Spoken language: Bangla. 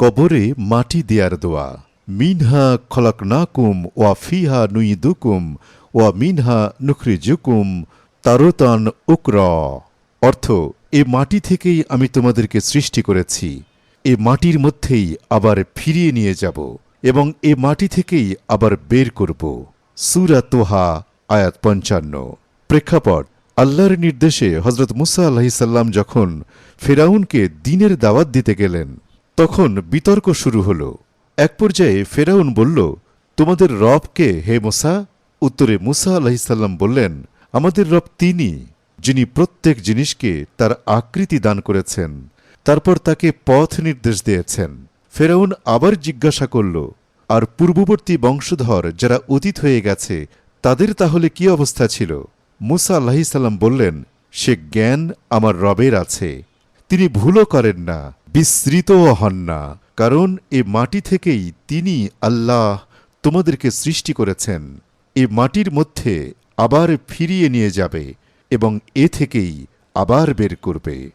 কবরে মাটি দেয়ার দোয়া। মিনহা খলকনাকুম ওয়া ফিহা নুইদুকুম ওয়া মিনহা নুখরিজুকুম তারতান উকর। অর্থ, এ মাটি থেকেই আমি তোমাদেরকে সৃষ্টি করেছি। এ মাটির মধ্যেই আবার ফিরিয়ে নিয়ে যাব এবং এ মাটি থেকেই আবার বের করব। সুরা তোহা, আয়াত পঞ্চান্ন। প্রেক্ষাপট, আল্লাহর নির্দেশে হজরত মুসা আলাহিসাল্লাম যখন ফেরাউনকে দিনের দাওয়াত দিতে গেলেন তখন বিতর্ক শুরু হল। এক পর্যায়ে ফেরাউন বলল, তোমাদের রবকে হে মুসা? উত্তরে মুসা আলাহিসাল্লাম বললেন, আমাদের রব তিনি, যিনি প্রত্যেক জিনিসকে তার আকৃতি দান করেছেন, তারপর তাকে পথ নির্দেশ দিয়েছেন। ফেরাউন আবার জিজ্ঞাসা করল, আর পূর্ববর্তী বংশধর যারা অতীত হয়ে গেছে, তাদের তাহলে কি অবস্থা ছিল? মুসা আল্লাহিসাল্লাম বললেন, সে জ্ঞান আমার রবের আছে, তিনি ভুলও করেন না বিস্মৃতও হন না, কারণ এ মাটি থেকেই তিনি আল্লাহ তোমাদেরকে সৃষ্টি করেছেন। এ মাটির মধ্যে আবার ফিরিয়ে নিয়ে যাবে এবং এ থেকেই আবার বের করবে।